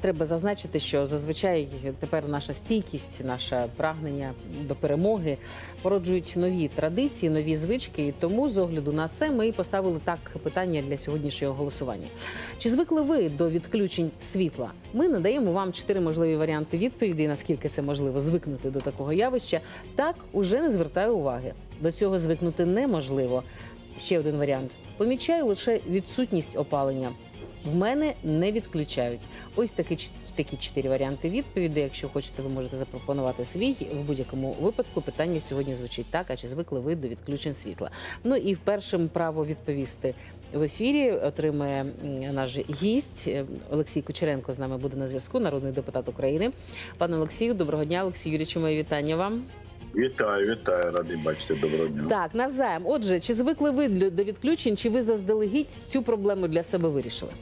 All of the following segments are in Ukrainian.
Треба зазначити, що зазвичай тепер наша стійкість, наше прагнення до перемоги породжують нові традиції, нові звички. І тому, з огляду на це, ми поставили так питання для сьогоднішнього голосування. Чи звикли ви до відключень світла? Ми надаємо вам чотири можливі варіанти відповіді, наскільки це можливо звикнути до такого явища. Так уже не звертаю уваги. До цього звикнути неможливо. Ще один варіант: помічаю лише відсутність опалення. В мене не відключають. Ось такі такі чотири варіанти відповіді. Якщо хочете, ви можете запропонувати свій. В будь-якому випадку питання сьогодні звучить так: а чи звикли ви до відключень світла? Ну і першим право відповісти в ефірі отримує м, наш гість Е, Олексій Кучеренко. З нами буде на зв'язку, народний депутат України. Пане Олексію, доброго дня. Олексій Юрійовичу, моє вітання вам. Вітаю, вітаю, радий бачити доброго дня. Так, навзаєм. Отже, чи звикли ви до відключень, чи ви заздалегідь цю проблему для себе вирішили?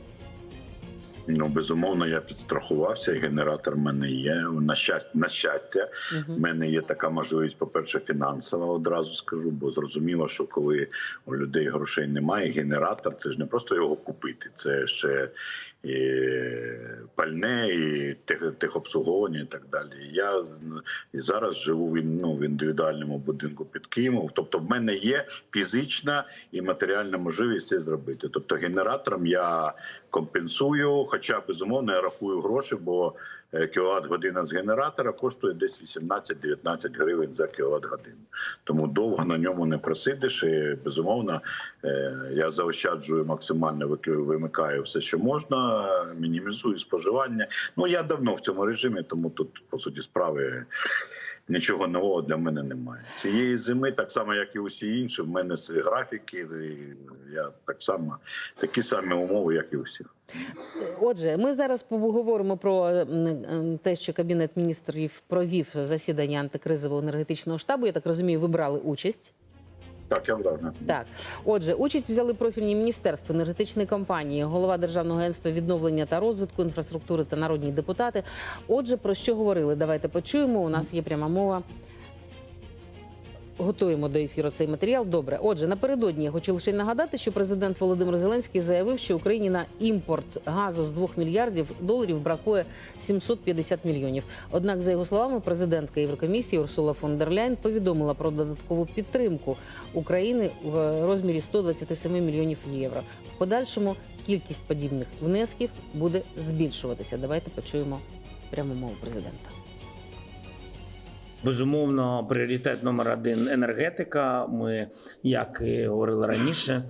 Ну безумовно, я підстрахувався, і генератор в мене є. На щастя, на щастя, в мене є така можливість, по-перше, фінансова, одразу скажу, бо зрозуміло, що коли у людей грошей немає, генератор це ж не просто його купити, це ще і пальне, і тех- техобслуговування, і так далі. Я і зараз живу в, ну, в індивідуальному будинку під Києвом. Тобто, в мене є фізична і матеріальна можливість це зробити. Тобто, генератором я компенсую, хоча безумовно я рахую гроші, бо кіловат година з генератора коштує десь 18-19 гривень за кіловат годину. Тому довго на ньому не просидиш. І безумовно е, я заощаджую максимально вимикаю все, що можна, мінімізую споживання. Ну я давно в цьому режимі, тому тут по суті справи. Нічого нового для мене немає. Цієї зими, так само як і усі інші, в мене графіки. Я так само такі самі умови, як і у. Отже, ми зараз поговоримо про те, що кабінет міністрів провів засідання антикризового енергетичного штабу. Я так розумію, ви брали участь. Так, я вражений. Так, отже, участь взяли профільні міністерства, енергетичної компанії, голова державного агентства відновлення та розвитку інфраструктури та народні депутати. Отже, про що говорили? Давайте почуємо. У нас є пряма мова. Готуємо до ефіру цей матеріал. Добре. Отже, напередодні я хочу лише нагадати, що президент Володимир Зеленський заявив, що Україні на імпорт газу з 2 мільярдів доларів бракує 750 мільйонів. Однак, за його словами, президентка Єврокомісії Урсула фон дер Ляйн повідомила про додаткову підтримку України в розмірі 127 мільйонів євро. В подальшому кількість подібних внесків буде збільшуватися. Давайте почуємо пряму мову президента. Безумовно, пріоритет номер один енергетика. Ми, як і говорили раніше,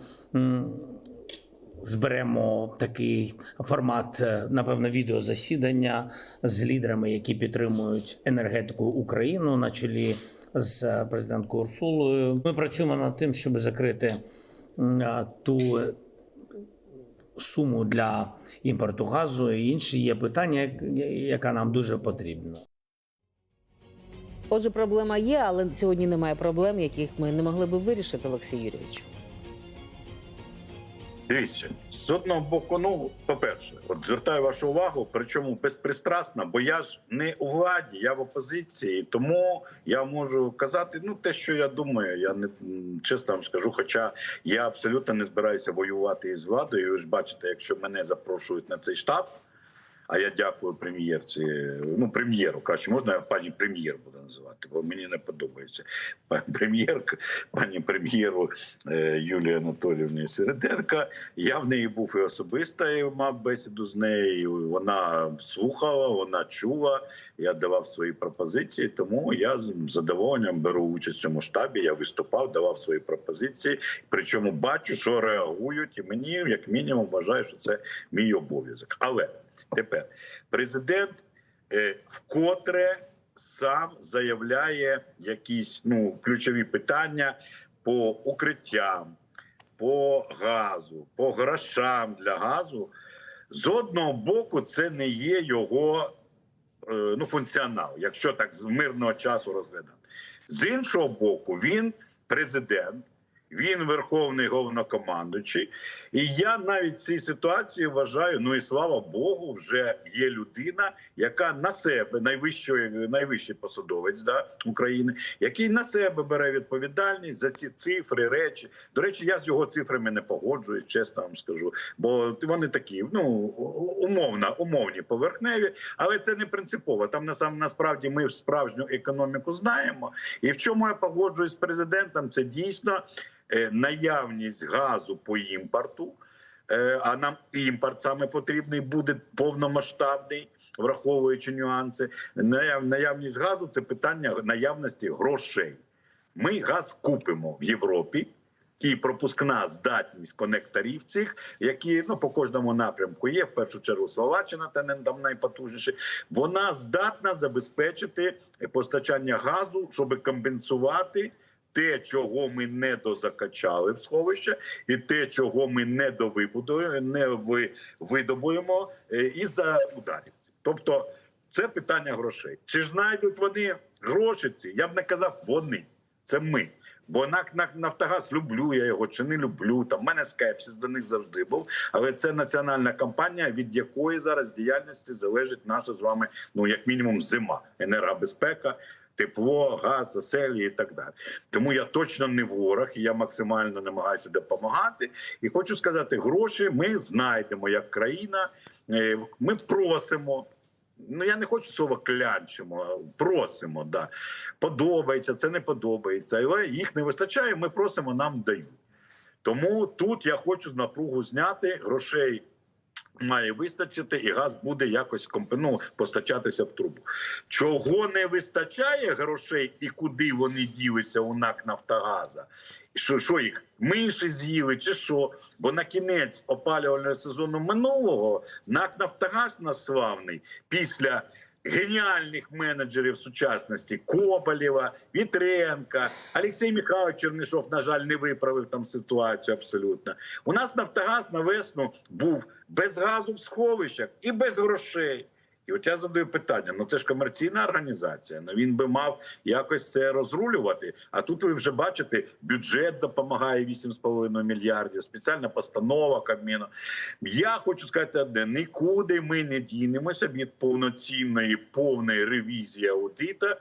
зберемо такий формат, е, напевно, відеозасідання з лідерами, які підтримують енергетику Україну на чолі з президенткою Урсулою. Ми працюємо над тим, щоб закрити ту суму для імпорту газу і інші є питання, як- яка нам дуже потрібна. Отже, проблема є, але сьогодні немає проблем, яких ми не могли би вирішити, Олексій Юрійович. Дивіться, з одного боку, ну по-перше, от звертаю вашу увагу, причому безпристрасно, бо я ж не у владі, я в опозиції, тому я можу казати ну те, що я думаю. Я не чесно вам скажу. Хоча я абсолютно не збираюся воювати із владою. Ви ж бачите, якщо мене запрошують на цей штаб. А я дякую прем'єрці. Ну, прем'єру краще можна пані прем'єр буду називати, бо мені не подобається. Пані прем'єр, пані прем'єру е, Юлії Анатоліївні Середенко. Я в неї був і особисто і мав бесіду з нею. Вона слухала, вона чула. Я давав свої пропозиції. Тому я з задоволенням беру участь в цьому штабі. Я виступав, давав свої пропозиції. Причому бачу, що реагують, і мені, як мінімум, вважаю, що це мій обов'язок. Але тепер президент е, вкотре сам заявляє якісь ну ключові питання по укриттям, по газу, по грошам для газу. З одного боку, це не є його е, ну, функціонал, якщо так з мирного часу розглядати. З іншого боку, він президент, Він верховний головнокомандуючий. І я навіть в цій ситуації вважаю, ну і слава Богу, вже є людина, яка на себе найвищий, найвищий посадовець да, України, який на себе бере відповідальність за ці цифри, речі. До речі, я з його цифрами не погоджуюсь, чесно вам скажу. Бо вони такі, ну умовно, умовні поверхневі, але це не принципово. Там насам насправді ми справжню економіку знаємо. І в чому я погоджуюсь з президентом, це дійсно наявність газу по імпорту. Е, А нам імпорт саме потрібний буде повномасштабний, враховуючи нюанси. Наявність газу це питання наявності грошей. Ми газ купимо в Європі. І пропускна здатність конекторів цих, які ну по кожному напрямку є в першу чергу Словаччина, та не там найпотужніше. Вона здатна забезпечити постачання газу, щоб компенсувати те, чого ми не дозакачали в сховище, і те, чого ми не довибудуємо, не ви- видобуємо е, із-за ударів. Тобто, це питання грошей. Чи ж знайдуть вони гроші ці? Я б не казав вони. Це ми. Бо НАК НАК Нафтогаз люблю я його чи не люблю. Там в мене скепсис до них завжди був. Але це національна компанія, від якої зараз діяльності залежить наша з вами, ну як мінімум, зима, енергобезпека. Тепло, газ, оселі і так далі. Тому я точно не ворог, я максимально намагаюся допомагати. І хочу сказати, гроші ми знайдемо як країна. Е, Ми просимо. Ну я не хочу слова клянчимо, просимо. Да. Подобається, це не подобається. Але їх не вистачає. Ми просимо, нам дають. Тому тут я хочу напругу зняти грошей. Має вистачити, і газ буде якось компену постачатися в трубу. Чого не вистачає грошей і куди вони ділися у НАК Нафтогаза? Що, що їх миші з'їли, чи що? Бо на кінець опалювального сезону минулого НАК Нафтогаз наславний після геніальних менеджерів сучасності Коболєва, Вітренка, Олексій Михайлович Чернишов, на жаль, не виправив там ситуацію абсолютно. У нас Нафтогаз на весну був без газу в сховищах і без грошей. І от я задаю питання: ну це ж комерційна організація. Ну він би мав якось це розрулювати. А тут ви вже бачите, бюджет допомагає 8,5 мільярдів, спеціальна постанова Кабміну. Я хочу сказати одне: нікуди ми не дінемося від повноцінної повної ревізії аудита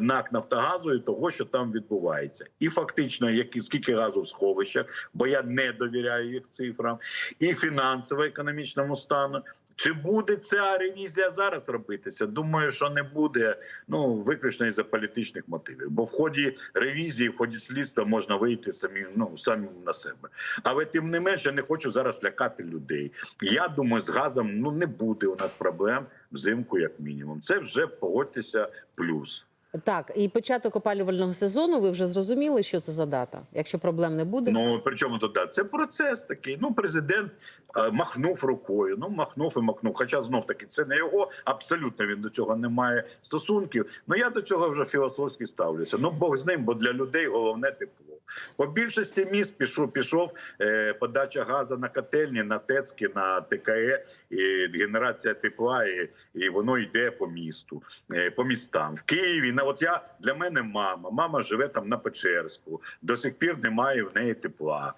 НАК Нафтогазу і того, що там відбувається, і фактично, які скільки газу в сховищах, бо я не довіряю їх цифрам, і фінансово-економічному стану. Чи буде ця ревізія зараз робитися? Думаю, що не буде. Ну виключно із за політичних мотивів. Бо в ході ревізії, в ході слідства можна вийти самі ну самі на себе. Але тим не менше, не хочу зараз лякати людей. Я думаю, з газом ну не буде у нас проблем взимку, як мінімум. Це вже погодьтеся плюс. Так, і початок опалювального сезону. Ви вже зрозуміли, що це за дата. Якщо проблем не буде, Ну при чому тут дата? це процес такий. Ну, президент е, махнув рукою. Ну махнув і махнув. Хоча знов таки це не його. Абсолютно він до цього не має стосунків. Ну я до цього вже філософськи ставлюся. Ну Бог з ним, бо для людей головне тепло. По більшості міст пішов пішов е, подача газу на котельні, на ТЕЦки, на ТКЕ, і генерація тепла, і, і воно йде по місту, е, по містам. В Києві на от я для мене мама. Мама живе там на Печерську. До сих пір немає в неї тепла.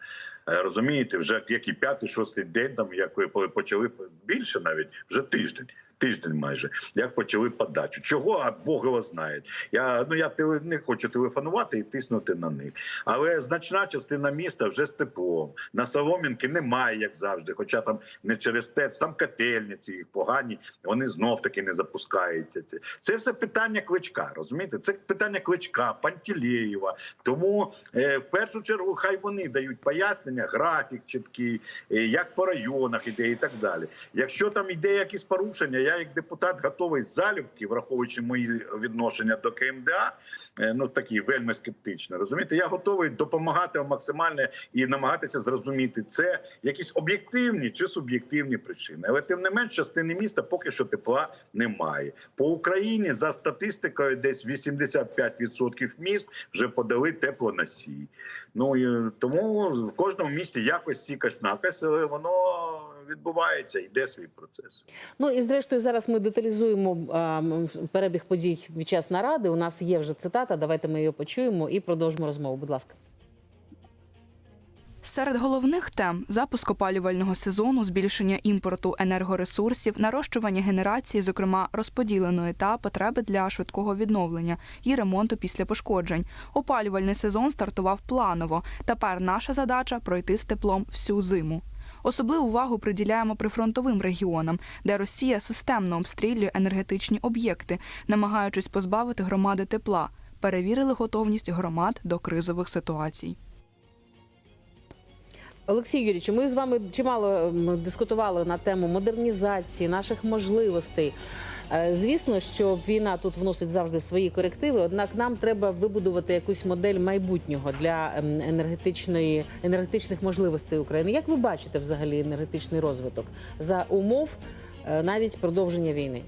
Е, Розумієте, вже який п'ятий, шостий день, там як ви по- почали більше навіть вже тиждень. Тиждень майже як почали подачу. Чого а Бог його знає. Я ну я теле- не хочу телефонувати і тиснути на них. Але значна частина міста вже з теплом. На Солом'янки немає, як завжди. Хоча там не через ТЕЦ, там котельниці їх погані. Вони знов таки не запускаються. Це, все питання кличка. Розумієте? Це питання кличка, Пантелєєва. Тому е, в першу чергу хай вони дають пояснення, графік чіткий, е, як по районах іде і так далі. Якщо там іде якісь порушення, я як депутат готовий залюбки, враховуючи мої відношення до КМДА, е, ну такі вельми скептичні. Розумієте, я готовий допомагати максимально і намагатися зрозуміти це якісь об'єктивні чи суб'єктивні причини. Але тим не менш, частини міста поки що тепла немає. По Україні за статистикою десь 85% міст вже подали теплоносій. Ну і тому в кожному місті якось сікась накась, але воно відбувається, йде свій процес. ну і зрештою зараз ми деталізуємо а, перебіг подій під час наради. У нас є вже цитата. Давайте ми її почуємо і продовжимо розмову. Будь ласка. Серед головних тем запуск опалювального сезону, збільшення імпорту енергоресурсів, нарощування генерації, зокрема розподіленої та потреби для швидкого відновлення і ремонту після пошкоджень. Опалювальний сезон стартував планово. Тепер наша задача пройти з теплом всю зиму. Особливу увагу приділяємо прифронтовим регіонам, де Росія системно обстрілює енергетичні об'єкти, намагаючись позбавити громади тепла. Перевірили готовність громад до кризових ситуацій. Олексій Юрійович, ми з вами чимало дискутували на тему модернізації наших можливостей. Е, Звісно, що війна тут вносить завжди свої корективи. Однак нам треба вибудувати якусь модель майбутнього для ем, енергетичної енергетичних можливостей України. Як ви бачите взагалі енергетичний розвиток за умов е, навіть продовження війни?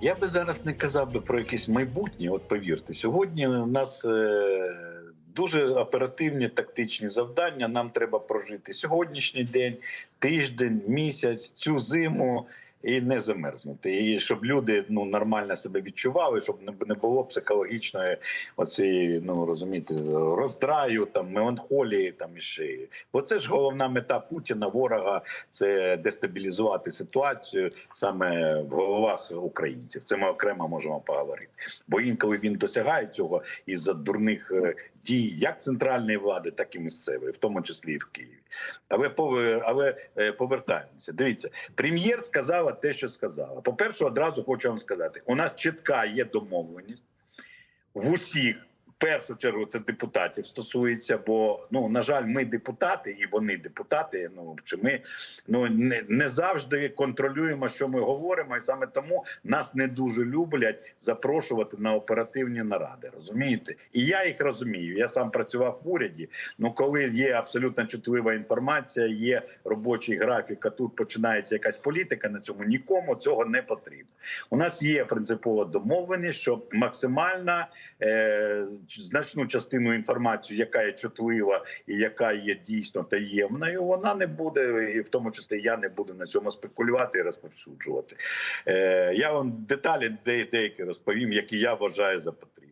Я би зараз не казав би про якесь майбутнє. От повірте, сьогодні у нас е, дуже оперативні тактичні завдання. Нам треба прожити сьогоднішній день, тиждень, місяць, цю зиму. І не замерзнути, і щоб люди ну нормально себе відчували, щоб не- було психологічної оцієї, ну розумієте, роздраю, там меланхолії, там і ще. Бо це ж головна мета Путіна, ворога, це дестабілізувати ситуацію саме в головах українців. Це ми окремо можемо поговорити. Бо інколи він досягає цього із-за дурних е, дій як центральної влади, так і місцевої, в тому числі і в Києві. Але але повертаємося. Дивіться, прем'єр сказала те, що сказала. По перше, одразу хочу вам сказати: у нас чітка є домовленість в усіх. Першу чергу це депутатів стосується, бо ну на жаль, ми депутати, і вони депутати. Ну чи ми ну не, не завжди контролюємо, що ми говоримо, і саме тому нас не дуже люблять запрошувати на оперативні наради. Розумієте? І я їх розумію. Я сам працював в уряді. Ну коли є абсолютно чутлива інформація, є робочий графік, а тут починається якась політика. На цьому нікому цього не потрібно. У нас є принципова домовленість, що максимальна е, значну частину інформації, яка є чутлива і яка є дійсно таємною, вона не буде, і в тому числі я не буду на цьому спекулювати і розповсюджувати. Е, я вам деталі де, деякі розповім, які я вважаю за потрібне.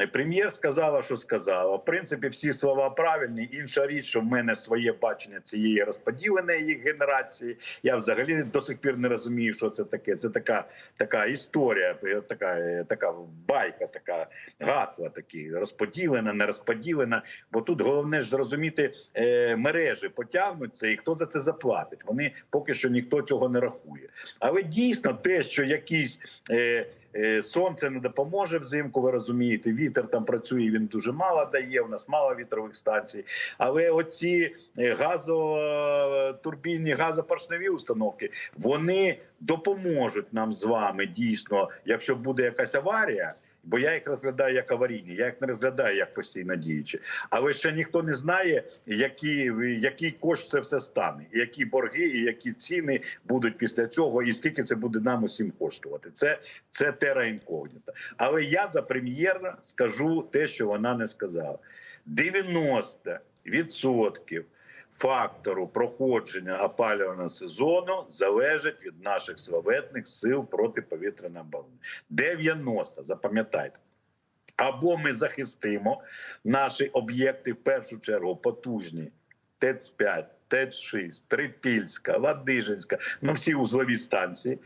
Е, Прем'єр сказала, що сказала. В принципі, всі слова правильні. Інша річ, що в мене своє бачення цієї розподіленої їх генерації. Я взагалі до сих пір не розумію, що це таке. Це така така історія, е, така, е, така байка, така гасла, такі розподілена, не розподілена. Бо тут головне ж зрозуміти е, мережі потягнуться і хто за це заплатить. Вони поки що ніхто цього не рахує. Але дійсно те, що якісь. Е, Е, Сонце не допоможе взимку, ви розумієте. Вітер там працює, він дуже мало дає. У нас мало вітрових станцій. Але оці газотурбійні газотурбінні, газопоршневі установки вони допоможуть нам з вами дійсно, якщо буде якась аварія. Бо я їх розглядаю як аварійні, я їх не розглядаю як постійно діючі. Але ще ніхто не знає, які, який кошт це все стане, які борги, і які ціни будуть після цього, і скільки це буде нам усім коштувати. Це, це тера інкогніта. Але я за прем'єра скажу те, що вона не сказала: 90% фактору проходження опалювального сезону залежить від наших славетних сил протиповітряної оборони. 90, запам'ятайте. Або ми захистимо наші об'єкти в першу чергу потужні ТЕЦ-5, ТЕЦ-6, Трипільська, Ладижинська, ну всі узлові станції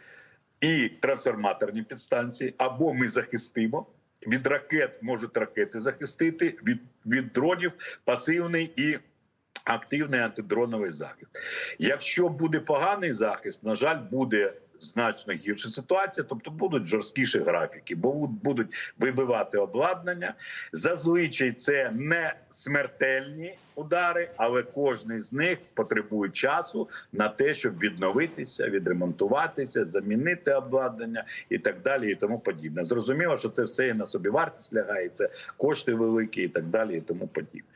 і трансформаторні підстанції, або ми захистимо. Від ракет можуть ракети захистити, від, від дронів пасивний і активний антидроновий захист. Якщо буде поганий захист, на жаль, буде значно гірша ситуація, тобто будуть жорсткіші графіки, бо будуть вибивати обладнання. Зазвичай це не смертельні удари, але кожний з них потребує часу на те, щоб відновитися, відремонтуватися, замінити обладнання і так далі, і тому подібне. Зрозуміло, що це все і на собі вартість лягає, це кошти великі, і так далі, і тому подібне.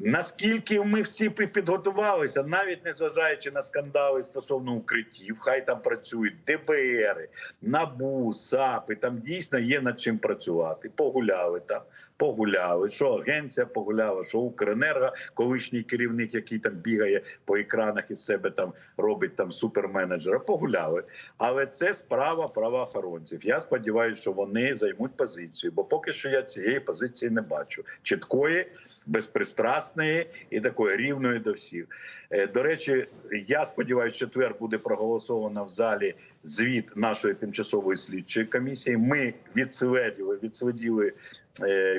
Наскільки ми всі пі- підготувалися, навіть не зважаючи на скандали стосовно укриттів, хай там працюють ДБР, НАБУ, САПи, там дійсно є над чим працювати. Погуляли там, погуляли. Що агенція погуляла, що Укренерго, колишній керівник, який там бігає по екранах із себе там робить там суперменеджера, погуляли. Але це справа правоохоронців. Я сподіваюся, що вони займуть позицію, бо поки що я цієї позиції не бачу чіткої. Безпристрасної і такої рівної до всіх. Е, До речі, я сподіваюся, четвер буде проголосовано в залі звіт нашої тимчасової слідчої комісії. Ми відсведіли, відсведіли,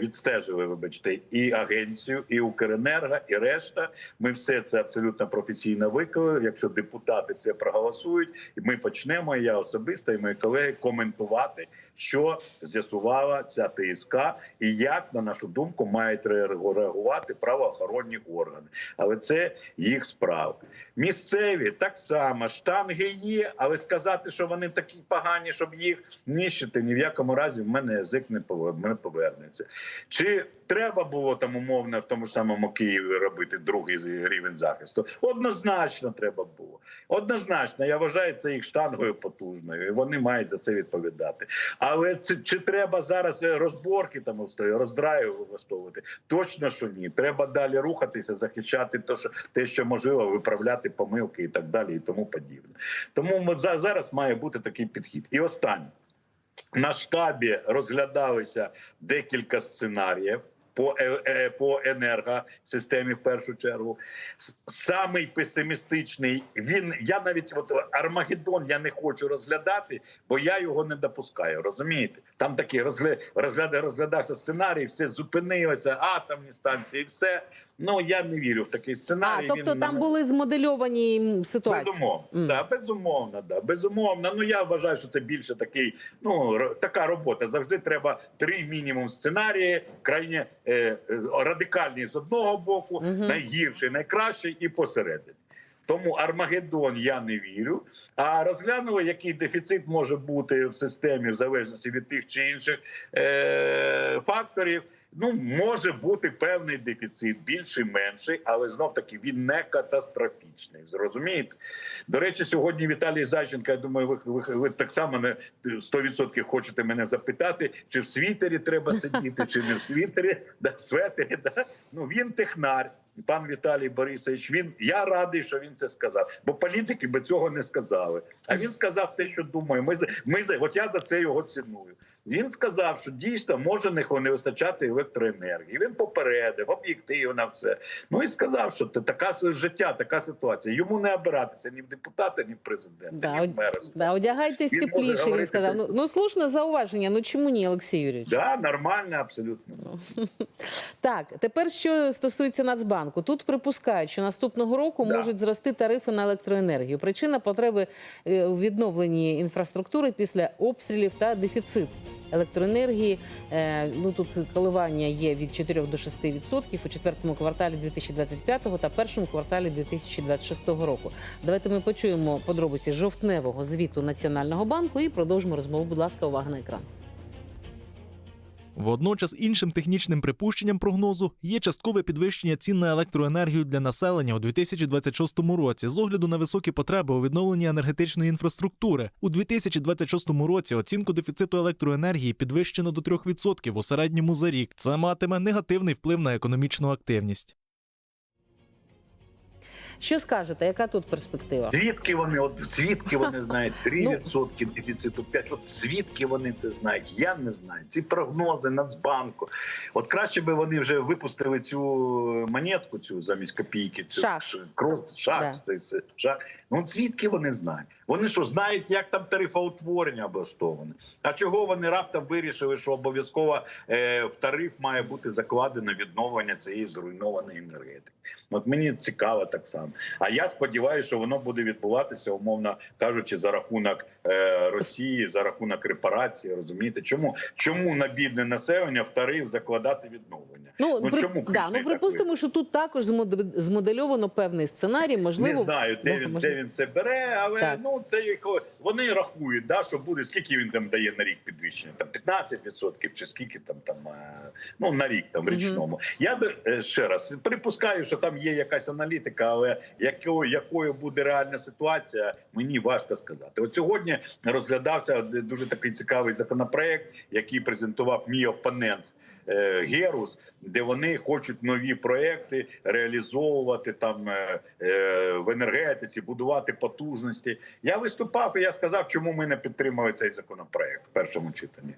відстежили, вибачте, і агенцію, і Укренерго, і решта. Ми все це абсолютно професійно виклали. Якщо депутати це проголосують, і ми почнемо. Я особисто і мої колеги коментувати, що з'ясувала ця ТСК, і як на нашу думку мають реагувати правоохоронні органи. Але це їх справа. Місцеві так само штанги є, але сказати, що вони такі погані, щоб їх нищити, ні в якому разі в мене язик не повер- повернеться. Чи треба було там умовно в тому ж самому Києві робити другий рівень захисту? Однозначно треба було. Однозначно, я вважаю це їх штангою потужною, і вони мають за це відповідати. Але це чи треба зараз розборки там роздраю влаштовувати? Точно що ні. Треба далі рухатися, захищати те, що те, що можливо, виправляти помилки і так далі, і тому подібне. Тому ми зараз має бути такий підхід. І останнє на штабі розглядалися декілька сценаріїв. По, е- е- по енергосистемі в першу чергу самий песимістичний він я навіть от Армагеддон я не хочу розглядати, бо я його не допускаю. Розумієте? Там такий розгля... розгляда розглядався сценарій, все зупинилося, атомні станції, все. Ну я не вірю в такий А, сценарій. тобто Він там мене- були змодельовані ситуації. Безумовно, Мгм. да, безумовно, да, безумовно. Ну я вважаю, що це більше такий, ну така робота. Завжди треба три мінімум сценарії, крайне е, радикальні з одного боку, угу. найгірший, найкращий і посередині. Тому Армагеддон я не вірю. А розглянули, який дефіцит може бути в системі в залежності від тих чи інших е- факторів. Ну, може бути певний дефіцит, більший, менший, але знов таки він не катастрофічний. Зрозумієте? До речі, сьогодні Віталій Зайченко, я думаю, ви, ви, ви так само не 100% хочете мене запитати, чи в світері треба сидіти, чи не в світері, да, в светері. Да? Ну він технар. Пан Віталій Борисович, він я радий, що він це сказав, бо політики би цього не сказали. А він сказав те, що думає. Ми ми за от я за це його ціную. Він сказав, що дійсно може не не вистачати електроенергії. Він попередив об'єктивно все. Ну і сказав, що це така життя, така ситуація. Йому не обиратися ні в депутата, ні в президента, Да, ні в мера. Да, одягайтесь Він тепліше. Він сказав. Ну, ну слушне зауваження. Ну чому ні, Олексій Юрійович? Да, нормально, абсолютно. Так, тепер що стосується Нацбанку, тут припускають, що наступного року Да. можуть зрости тарифи на електроенергію. Причина потреби е, у відновленні інфраструктури після обстрілів та дефіцит електроенергії. Е, Ну тут коливання є від 4 до 6 відсотків у четвертому кварталі 2025 та першому кварталі 2026 року. Давайте ми почуємо подробиці жовтневого звіту Національного банку і продовжимо розмову. Будь ласка, увага на екран. Водночас іншим технічним припущенням прогнозу є часткове підвищення цін на електроенергію для населення у 2026 році з огляду на високі потреби у відновленні енергетичної інфраструктури. У 2026 році оцінку дефіциту електроенергії підвищено до 3% у середньому за рік. Це матиме негативний вплив на економічну активність. Що скажете, яка тут перспектива? Звідки вони, от звідки вони знають 3% дефіциту, 5%, от звідки вони це знають? Я не знаю. Ці прогнози Нацбанку. От краще би вони вже випустили цю монетку, цю замість копійки, цю Шах. крос, шах, Да. цей шах. Ну звідки вони знають? Вони що знають, як там тарифоутворення облаштоване? А чого вони раптом вирішили, що обов'язково е, в тариф має бути закладено відновлення цієї зруйнованої енергетики? От мені цікаво так само. А я сподіваюся, що воно буде відбуватися, умовно кажучи, за рахунок е, Росії, за рахунок репарації. Розумієте, чому чому на бідне населення в тариф закладати відновлення? Ну, Ну, при... чому да, ну припустимо, що тут також змоде- змодельовано певний сценарій. Можливо, Не знаю, де ну, він можливо. де він це бере, але Так. ну це вони рахують, да, що буде скільки він там дає на рік підвищення, там 15% чи скільки там там е, ну на рік там річному. Я до- е, ще раз припускаю, що там є якась аналітика, але якою якою буде реальна ситуація, мені важко сказати. От сьогодні розглядався дуже такий цікавий законопроект, який презентував мій опонент. е, Герус, де вони хочуть нові проекти реалізовувати там е, е, в енергетиці, будувати потужності. Я виступав і я сказав, чому ми не підтримуємо цей законопроект в першому читанні,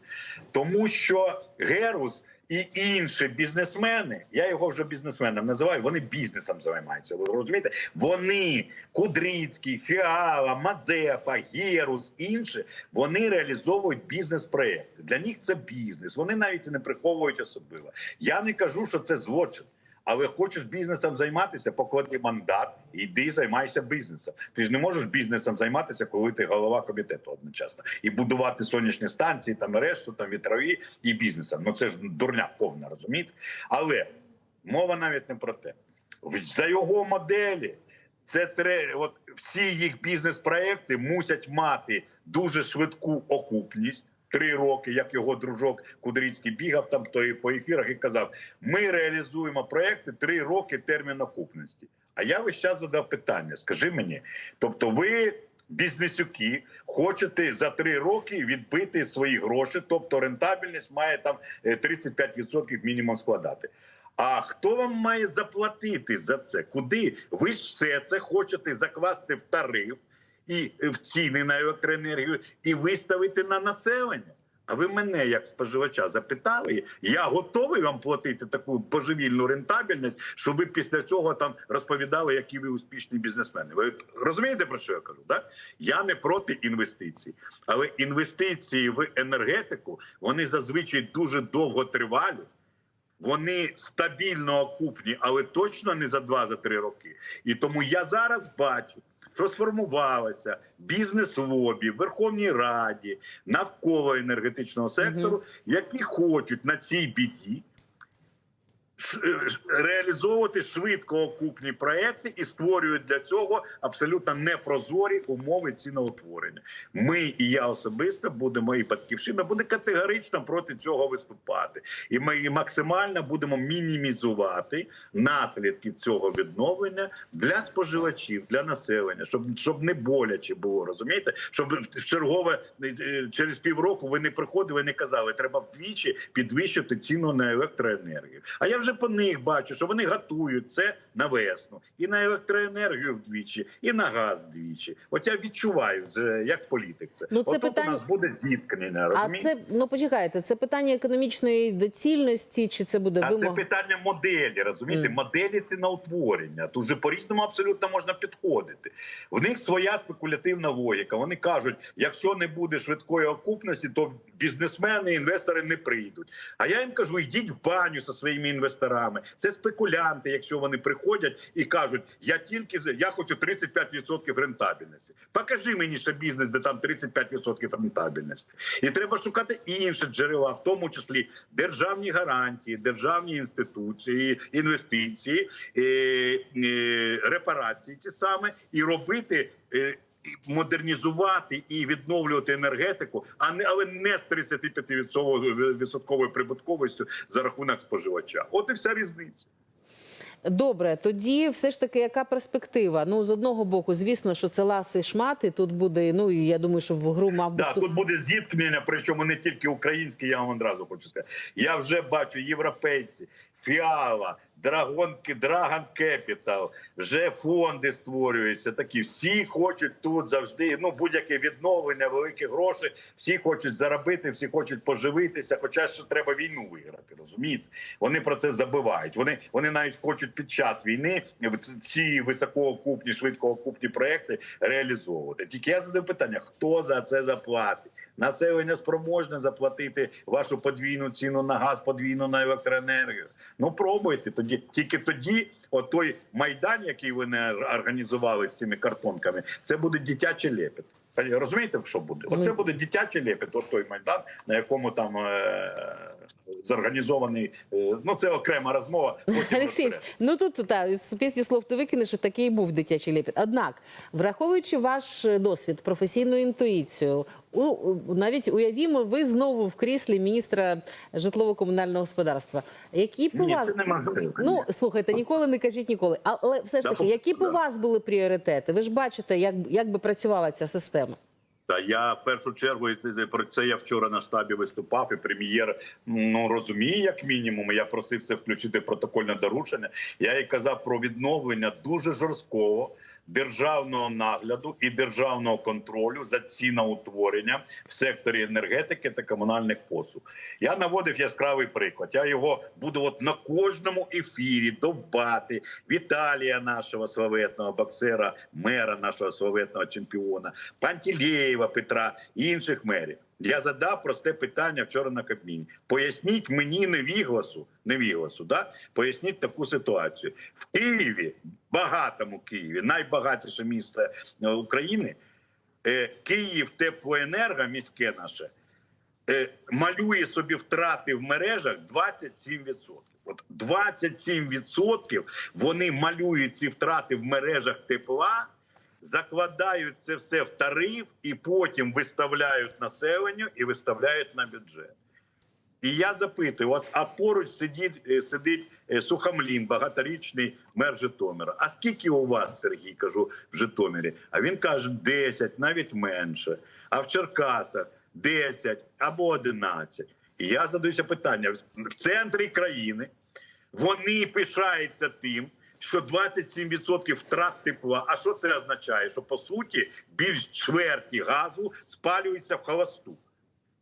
тому що Герус. І інші бізнесмени, я його вже бізнесменом називаю. Вони бізнесом займаються. Ви розумієте? Вони Кудрицький, Фіала, Мазепа, Герус, інші вони реалізовують бізнес-проекти. Для них це бізнес. Вони навіть не приховують особливо. Я не кажу, що це злочин. Але хочеш бізнесом займатися, поклади мандат, і йди займайся бізнесом. Ти ж не можеш бізнесом займатися, коли ти голова комітету одночасно і будувати сонячні станції, там решту, там вітрові і бізнесом. Ну це ж дурня повна, розумієте? Але мова навіть не про те. За його моделі це тре, от всі їх бізнес-проекти мусять мати дуже швидку окупність. Три роки, як його дружок Кудрицький бігав там то і по ефірах і казав: ми реалізуємо проекти три роки термін окупності. А я весь час задав питання: скажи мені, тобто, ви. Бізнесюки хочете за три роки відбити свої гроші, тобто рентабельність має там е, 35% мінімум складати. А хто вам має заплатити за це? Куди? Ви ж все це хочете закласти в тариф і в ціни на електроенергію і виставити на населення. А ви мене, як споживача, запитали, я готовий вам платити таку божевільну рентабельність, щоб ви після цього там розповідали, які ви успішні бізнесмени. Ви розумієте про що я кажу? Так? Я не проти інвестицій, але інвестиції в енергетику вони зазвичай дуже довго тривалі. Вони стабільно окупні, але точно не за 2-3 роки. І тому я зараз бачу, що сформувалася бізнес-лобі в Верховній Раді навколо енергетичного сектору, які хочуть на цій біді реалізовувати швидко окупні проекти і створюють для цього абсолютно непрозорі умови ціноутворення. Ми і я особисто будемо, і батьківщина буде категорично проти цього виступати, і ми максимально будемо мінімізувати наслідки цього відновлення для споживачів, для населення, щоб щоб не боляче було, розумієте? Щоб в чергове е, через півроку ви не приходили, не казали, треба вдвічі підвищити ціну на електроенергію. А я вже по них бачу, що вони готують це на весну і на електроенергію вдвічі, і на газ вдвічі. От я відчуваю як політик. Це Ну, це Отут питання- у нас буде зіткнення. А це ну почекайте, це питання економічної доцільності, чи це буде А це вимога? питання моделі, розумієте? Мгм. Моделі ціноутворення. Тут же по-різному абсолютно можна підходити. В них своя спекулятивна логіка. Вони кажуть, якщо не буде швидкої окупності, то бізнесмени, інвестори не прийдуть. А я їм кажу: йдіть в баню зі своїми інвесторами. Це спекулянти, якщо вони приходять і кажуть, я тільки я хочу 35% рентабельності. Покажи мені ще бізнес, де там 35% рентабельності. І треба шукати інші джерела, в тому числі державні гарантії, державні інституції, інвестиції, е, е, репарації ті саме, і робити. Модернізувати і відновлювати енергетику, а не але не з 35% відсотковою прибутковістю за рахунок споживача. От і вся різниця. Добре, тоді все ж таки, яка перспектива? Ну з одного боку, звісно, що це ласи шмати. Тут буде. Ну я думаю, що в гру мав би Да, тут буде зіткнення, причому не тільки українське, я вам одразу хочу сказати. Я вже бачу європейці, Фіала, Драгон, Драгон Кепітал, вже фонди створюються. Такі всі хочуть тут завжди. Ну будь-яке відновлення, великі гроші. Всі хочуть заробити, всі хочуть поживитися. Хоча що треба війну виграти. Розумієте? Вони про це забувають. Вони вони навіть хочуть під час війни ці високоокупні, швидкоокупні проекти реалізовувати. Тільки я задаю питання: хто за це заплатить? Населення спроможне заплатити вашу подвійну ціну на газ, подвійну на електроенергію. Ну пробуйте тоді. Тільки тоді, от той майдан, який ви не організували з цими картонками, це буде дитячий лепет. Розумієте, що буде? Оце Ну. буде дитячий лепет, от той майдан, на якому там е- зорганізований. е, ну це окрема розмова. Олексій, ну тут та з пісні слов ти викинеш, такий був дитячий лепіт. Однак, враховуючи ваш е, досвід, професійну інтуїцію, навіть уявімо, ви знову в кріслі міністра житлово-комунального господарства. Які б у Ні, вас це неможливо. ну слухайте, ніколи не кажіть ніколи. Але все ж таки, які б у вас були пріоритети? Ви ж бачите, як як би працювала ця система? Та я в першу чергу про це я вчора на штабі виступав. І прем'єр ну розуміє, як мінімум. Я просив це включити в протокольне доручення. Я їй казав про відновлення дуже жорсткого державного нагляду і державного контролю за ціноутворенням в секторі енергетики та комунальних послуг. Я наводив яскравий приклад. Я його буду от на кожному ефірі довбати. Віталія, нашого славетного боксера, мера нашого славетного чемпіона, Пантілєєва Петра і інших мерів. Я задав просте питання вчора на Кабміні. Поясніть мені невігласу, невігласу, да? поясніть таку ситуацію. В Києві, багатому Києві, найбагатіше місто е, України, е, Київ теплоенерго, міське наше, е, малює собі втрати в мережах 27%. От 27% вони малюють ці втрати в мережах тепла, закладають це все в тариф і потім виставляють населенню і виставляють на бюджет. І я запитую: от а поруч сидить, е, сидить е, Сухомлін, багаторічний мер Житомира. А скільки у вас, Сергій, кажу, в Житомирі? А він каже: 10, навіть менше. А в Черкасах 10 або 11. І я задаюся питання: в центрі країни вони пишаються тим, що 27% втрат тепла. А що це означає? Що по суті більш чверті газу спалюється в холосту.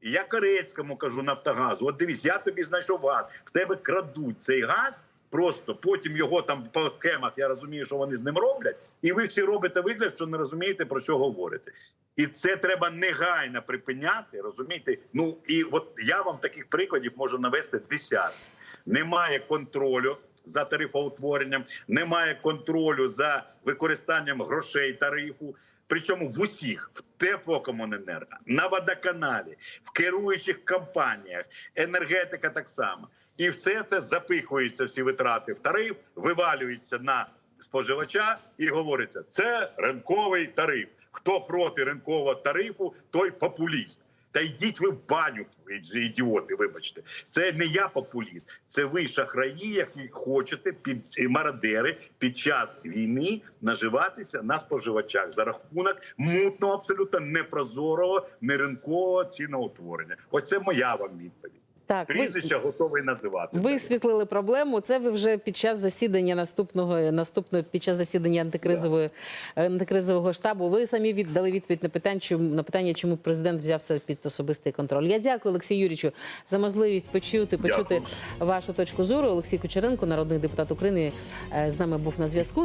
І я Корецькому кажу Нафтогазу: от дивись, я тобі знайшов газ, в тебе крадуть цей газ. Просто потім його там по схемах я розумію, що вони з ним роблять, і ви всі робите вигляд, що не розумієте про що говорите. І це треба негайно припиняти. Розумієте? Ну і от я вам таких прикладів можу навести десятки. Немає контролю за тарифоутворенням, немає контролю за використанням грошей тарифу. Причому в усіх в теплокомуненерго, на водоканалі, в керуючих компаніях, енергетика так само. І все це запихується, всі витрати в тариф, вивалюється на споживача і говориться: це ринковий тариф. Хто проти ринкового тарифу, той популіст. Та йдіть ви в баню, ідіоти, вибачте. Це не я популіст, це ви шахраї, які хочете під мародери під час війни наживатися на споживачах за рахунок мутного, абсолютно непрозорого, неринкового ціноутворення. Ось це моя вам відповідь. Так, ви, готовий називати. висвітлили проблему. Це ви вже під час засідання наступного наступного під час засідання антикризової антикризового штабу. Ви самі віддали відповідь на питання, чому на питання, чому президент взявся під особистий контроль. Я дякую Олексію Юрійовичу за можливість почути почути Дякую. вашу точку зору. Олексій Кучеренко, народний депутат України, е, з нами був на зв'язку.